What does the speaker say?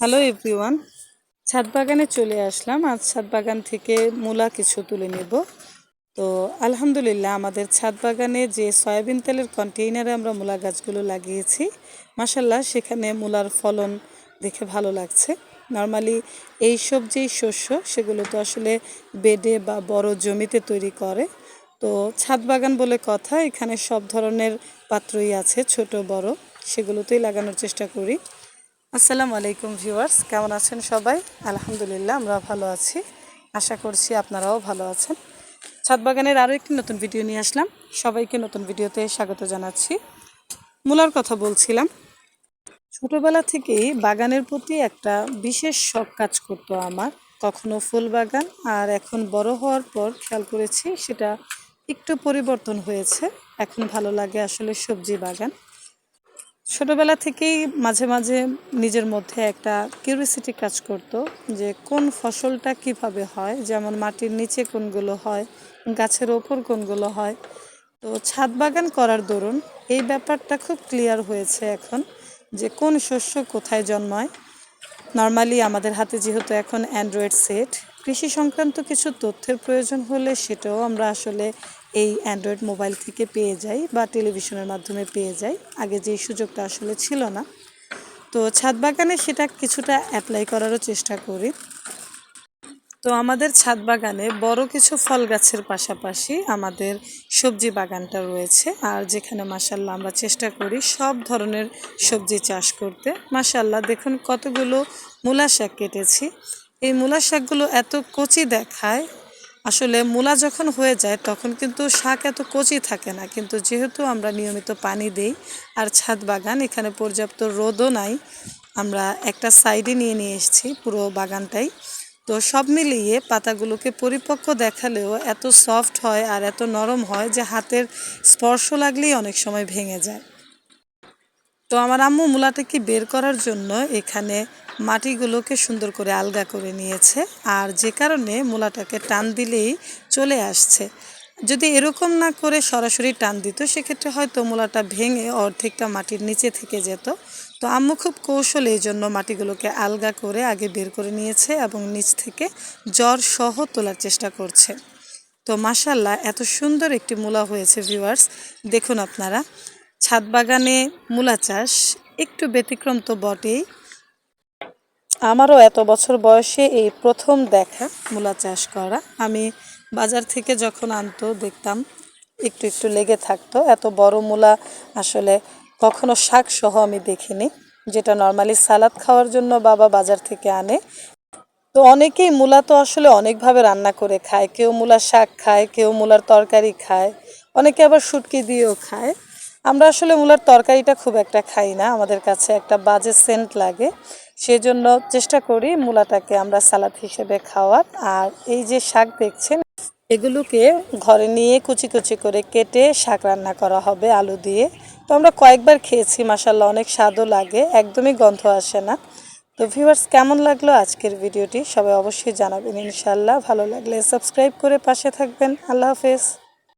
Hello everyone ছাদ বাগানে চলে আসলাম। আজ ছাদ বাগান থেকে মূলা কিছু তুলে নেব। তো আলহামদুলিল্লাহ, আমাদের ছাদ বাগানে যে সয়াবিন তেলের কন্টেইনারে আমরা মূলা গাছগুলো লাগিয়েছি মাসাল্লাহ সেখানে মূলার ফলন দেখে ভালো লাগছে। নর্মালি এই সব যেই শস্য, সেগুলো তো আসলে বেডে বা বড় জমিতে তৈরি করে। তো ছাদ বাগান বলে কথা, এখানে সব ধরনের পাত্রই আছে, ছোট, বড়, সেগুলোতেই লাগানোর চেষ্টা করি। আসসালামু আলাইকুম ভিউয়ার্স, কেমন আছেন সবাই? আলহামদুলিল্লাহ, আমরা ভালো আছি। আশা করছি আপনারাও ভালো আছেন। ছাদ বাগানের আরও একটি নতুন ভিডিও নিয়ে আসলাম। সবাইকে নতুন ভিডিওতে স্বাগত জানাচ্ছি। মূলার কথা বলছিলাম, ছোটবেলা থেকেই বাগানের প্রতি একটা বিশেষ শখ কাজ করতো আমার। কখনো ফুল বাগান, আর এখন বড় হওয়ার পর খেয়াল করেছি সেটা একটু পরিবর্তন হয়েছে। এখন ভালো লাগে আসলে সবজি বাগান। ছোটবেলা থেকেই মাঝে মাঝে নিজের মধ্যে একটা কিউরিসিটি কাজ করত যে কোন ফসলটা কীভাবে হয়, যেমন মাটির নিচে কোনগুলো হয়, গাছের ওপর কোনগুলো হয়। তো ছাদ বাগান করার দরুন এই ব্যাপারটা খুব ক্লিয়ার হয়েছে এখন যে কোন শস্য কোথায় জন্মায়। নর্মালি আমাদের হাতে যেহেতু এখন অ্যান্ড্রয়েড সেট কৃষি সংক্রান্ত কিছু তথ্যের প্রয়োজন হলে সেটাও আমরা আসলে এই অ্যান্ড্রয়েড মোবাইল থেকে পেয়ে যাই বা টেলিভিশনের মাধ্যমে পেয়ে যাই। আগে যেই সুযোগটা আসলে ছিল না। তো ছাদ বাগানে সেটা কিছুটা অ্যাপ্লাই করারও চেষ্টা করি। তো আমাদের ছাদ বাগানে বড় কিছু ফল গাছের পাশাপাশি আমাদের সবজি বাগানটা রয়েছে। আর যেখানে মাসাল্লাহ আমরা চেষ্টা করি সব ধরনের সবজি চাষ করতে। মাসাল্লাহ দেখুন কতগুলো মূলা শাক কেটেছি। এই মূলা শাকগুলো এত কচি দেখায়, আসলে মূলা যখন হয়ে যায় তখন কিন্তু শাক এত কচি থাকে না। কিন্তু যেহেতু আমরা নিয়মিত পানি দেই আর ছাদ বাগান, এখানে পর্যাপ্ত রোদও নাই, আমরা একটা সাইডে নিয়ে নিয়ে এসেছি পুরো বাগানটাই। তো সব মিলিয়ে পাতাগুলোকে পরিপক্ক দেখালেও এত সফট হয় আর এত নরম হয় যে হাতের স্পর্শ লাগলেই অনেক সময় ভেঙে যায়। তো আমার আম্মু মূলাটাকে বের করার জন্য এখানে মাটিগুলোকে সুন্দর করে আলগা করে নিয়েছে আর যে কারণে মূলাটাকে টান দিলেই চলে আসছে। যদি এরকম না করে সরাসরি টান দিত, সেক্ষেত্রে হয়তো মূলাটা ভেঙে অর্ধেকটা মাটির নিচে থেকে যেত। তো আম্মু খুব কৌশলে এই জন্য মাটিগুলোকে আলগা করে আগে বের করে নিয়েছে এবং নিচ থেকে জ্বর সহ তোলার চেষ্টা করছে। তো মাসাল্লাহ এত সুন্দর একটি মূলা হয়েছে ভিউয়ার্স দেখুন আপনারা, ছাদ বাগানে মূলা চাষ একটু ব্যতিক্রম তো বটেই। আমারও এত বছর বয়সে এই প্রথম দেখা মূলা চাষ করা। আমি বাজার থেকে যখন আনতো, দেখতাম একটু একটু লেগে থাকতো। এত বড় মূলা আসলে কখনো শাক সহ আমি দেখিনি, যেটা নর্মালি সালাদ খাওয়ার জন্য বাবা বাজার থেকে আনে। তো অনেকেই মূলা তো আসলে অনেকভাবে রান্না করে খায়। কেউ মূলা শাক খায়, কেউ মূলার তরকারি খায়, অনেকে আবার শুটকি দিয়েও খায়। আমরা আসলে মূলার তরকারিটা খুব একটা খাই না। আমাদের কাছে একটা বাজে সেন্ট লাগে। সেজন্য চেষ্টা করি মূলাটাকে আমরা সালাদ হিসেবে খাওয়ার। আর এই যে শাক দেখছেন, এগুলোকে ঘরে নিয়ে কুচি কুচি করে কেটে শাক রান্না করা হবে আলু দিয়ে। তো আমরা কয়েকবার খেয়েছি মাসাল্লাহ অনেক স্বাদও লাগে, একদমই গন্ধ আসে না। তো ভিউয়ার্স, কেমন লাগল আজকের ভিডিওটি? সবাই অবশ্যই জানাবেন ইনশাল্লাহ ভালো লাগলে সাবস্ক্রাইব করে পাশে থাকবেন। আল্লাহ হাফেজ।